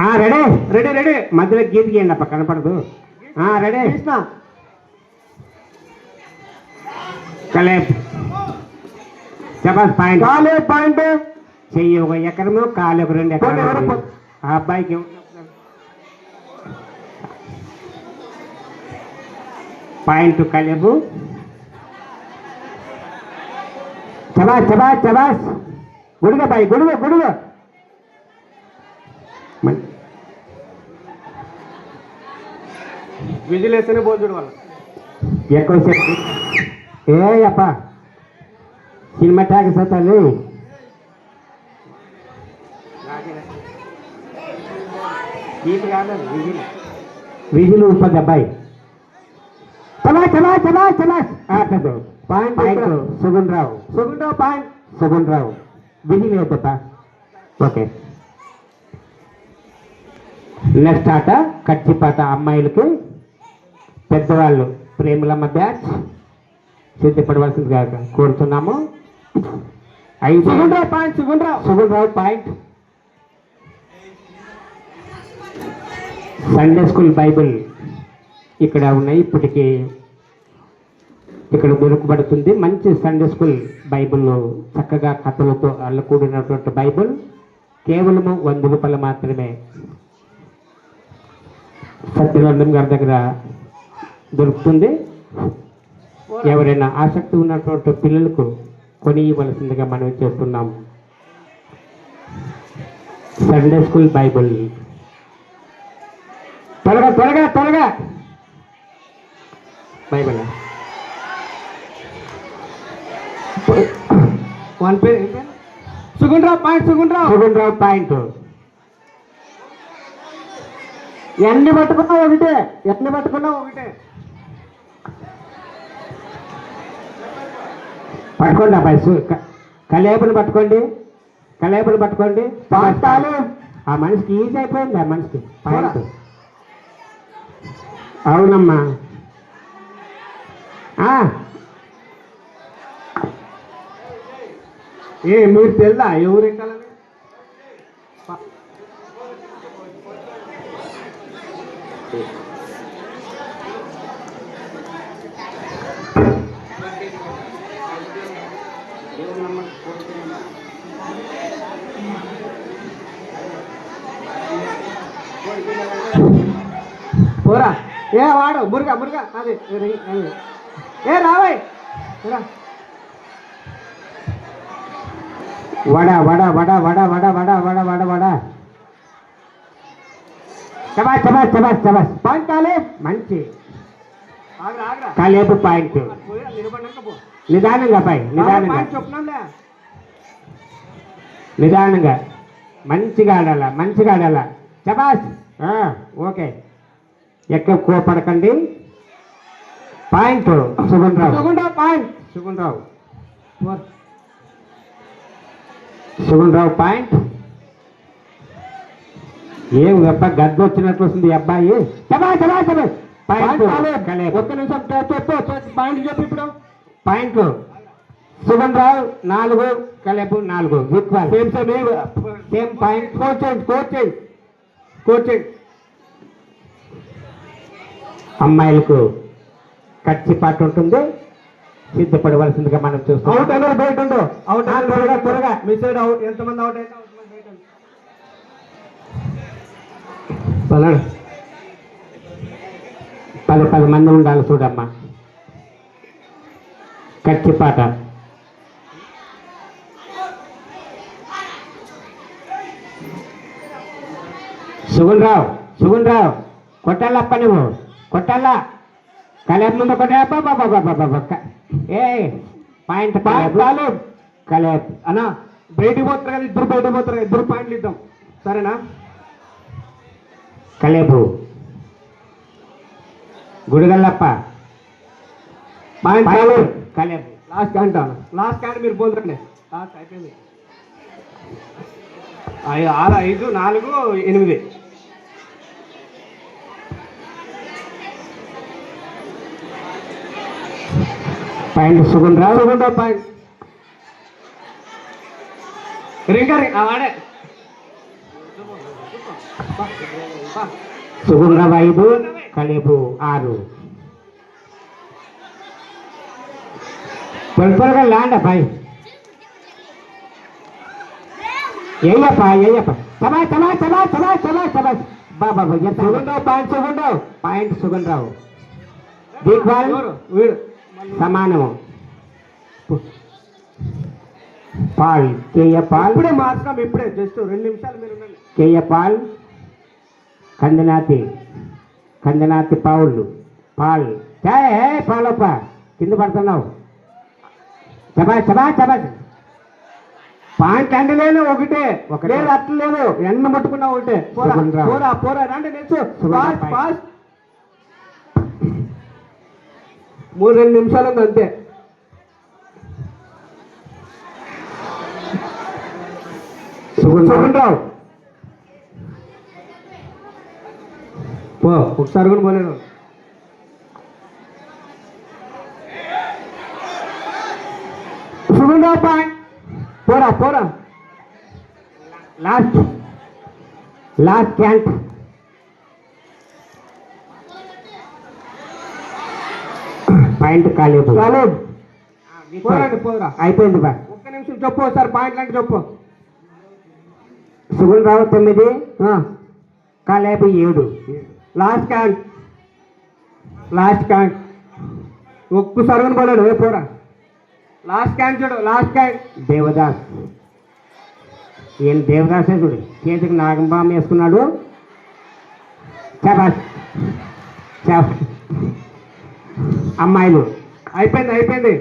ఆ, ready. Ready ready. మధ్యలో గీత గీయండి అప్ప కనపడదు. ఆ, రెడీ. కృష్ణ. కలేప్ చెప్పాలి పాయింట్. కాలే పాయింట్. చెయ్యి ఒక ఎకరము కాలు ఒక రెండు ఎకరాలు. ఆ అబ్బాయికి పాయింట్ కలేబు. చబాస్ చబాస్ చబాస్ గుడుగ బాయ్ గుడుగ గుడుగ. మన్- విజిల్ వేస్తేనే పోదు చూడు వాళ్ళు ఎక్కువసేపు ఏ అప్ప? Cinema tag సతాలు whistle. ఉప్పది అబ్బాయి చలా చలా చలా చలా. కాదు పాయింట్ పాయింట్ ఇక్కడ. Sugun Rao point. Sugun Rao whistle okay. Next ఆట కచ్చిపాట అమ్మాయిలకి పెద్దవాళ్ళు ప్రేమలమ్మ బ్యాచ్ సిద్ధపడవలసిందిగా కోరుతున్నాము. ఐదు point సుగుంటావు Sugun Rao point. Sunday school Bible ఇక్కడ ఉన్నాయి ఇప్పటికి ఇక్కడ దొరకబడుతుంది మంచి సండే స్కూల్ బైబిల్ చక్కగా కథలతో అల్లకూడినటువంటి బైబిల్ కేవలము వంద రూపాయలు మాత్రమే. సత్యనందం గారి దగ్గర దొరుకుతుంది. ఎవరైనా ఆసక్తి ఉన్నటువంటి పిల్లలకు కొని ఇవ్వవలసిందిగా మనం చేస్తున్నాం. సండే స్కూల్ బైబుల్ త్వరగా త్వరగా త్వరగా. బైబిల్ వన్ పేరు ఏం పాయింట్ సుగుంట్రావు సుగుణరావు పాయింట్. ఎన్ని పట్టుకున్నా ఒకటే? ఎన్ని పట్టుకున్నా ఒకటే? పట్టుకోండి అబ్బాయి సు- క- కలేబులు పట్టుకోండి. కలేబులు పట్టుకోండి. పాఠాలు ఆ మనిషికి ఈజీ అయిపోయింది ఆ మనిషికి. పాయింట్. అవునమ్మా. ఆ, ఏ మీరు తెల్లా ఎవరు ఎక్కాలని పోరా ఏ వాడు మురుగా మురుగా అది. ఏ రావాయ్ వడ వడ వడ వడ వడ వడ వడ వడ వడ. చబాస్ చబాస్ చబాస్ చబాస్ పాయింట్ కాలే మంచి. కాలేపు పాయింట్. నిదానంగా పై నిదానంగా. నిదానంగా. మంచిగా ఆడాల మంచిగా ఆడాల. చబాస్ ఆ, ఓకే. ఎక్క కోపడకండి. పాయింట్ సుగుణ్ రావు సుగుంటా పాయింట్. సుగుణ్ రావు సుగుణ్ రావు పాయింట్. ఏం గప్ప గద్ద వచ్చినట్లు వస్తుంది అబ్బాయి? ఒక్క నిమిషం చెప్పు పాయింట్ చెప్పు ఇప్పుడు. పాయింట్ సుగన్ రావు నాలుగు కలేపు నాలుగు. Same same same point coach coach coach అమ్మాయిలకు కచ్చి పాట ఉంటుంది. సిద్ధపడవలసిందిగా మనం అవుట్ చూస్తాం బయట ఉండు. అవుట్ త్వరగా, త్వరగా. మీ సైడ్ అవుట్ ఎంతమంది అవుట్ అయితే పది పది మంది ఉండాలి చూడమ్మా. కచ్చి పాట సుగుణ్ రావు సుగుణ్ రావు కొట్టాలప్ప నువ్వు. కొట్టాలా? కలేపు ముందు కొట్టా ఏ పాయింట్ పాయింట్ చాలు కలేప్ అన్నా బయటికి పోతారు కదా ఇద్దరు బయటకు పోతారు ఇద్దరు పాయింట్లు ఇద్దాం. సరేనా? కలేపు. గుడిగల్లప్ప. పాయింట్ కలేపు. లాస్ట్ అంటాను లాస్ట్ కానీ మీరు పోతుండే లాస్ట్ అయిపోయింది. ఆరు ఐదు నాలుగు ఎనిమిది. పాయింట్ సుగుణ్ రావు సుగుంటా పాయింట్. రింగా వాడే సుగుణరావు ఐదు కలేపు ఆరు. త్వరగా ల్యాండ్ అబ్బాయి ఏయ్యప్ప ఏయ్యప్ప. సభా సభా సభా సభా సభా సభా బాబా సుగంధరావు పాయింట్ సుగంధరావు. పాయింట్ సుగంధరావు. ఎవరు? వీడు. సమానము. పాల్ కేయ పాల్. ఇప్పుడే మార్చున్నాం ఇప్పుడే జస్ట్ రెండు నిమిషాలు మీరు ఉండండి. కేయ పాల్ కందనాతి కందనాతి పావులు పాల్. ఏ పాలప్ప కింద పడుతున్నావు. సభా సభా సభా పాయింట్ అంటే లేదు ఒకటే. ఒకటే. లేదు ఎండ ముట్టుకున్నా ఒకటే. పోరా. పోరా పోరా రండి నిల్చు. సుగంధరావు ఫాస్ట్. ఫాస్ట్. మూడు రెండు నిమిషాలు ఉంది అంతే. సుగంధరావు పో ఒకసారి కూడా పోలేదు. సుగంధరావు పాయింట్ పోరా పోరా. లాస్ట్ లాస్ట్ క్యాంట్ పాయింట్ కాలేదు అయిపోయింది. బా. ఒక్క నిమిషం చెప్పు ఒకసారి పాయింట్ అంటే చెప్పు. సుగుణ్ రావు తొమ్మిది కాలేపు ఏడు. లాస్ట్ క్యాంట్ లాస్ట్ క్యాంట్ ఒక్కసారి కూడా పోలేడు ఏ పోరా. లాస్ట్ క్యాంట్ చూడు లాస్ట్ క్యాంట్ దేవదాస్. ఈయన దేవదాసే చూడు. చేతికి నాగంబాం వేసుకున్నాడు. చబాస్ చబ అమ్మాయిలు. అయిపోయింది అయిపోయింది.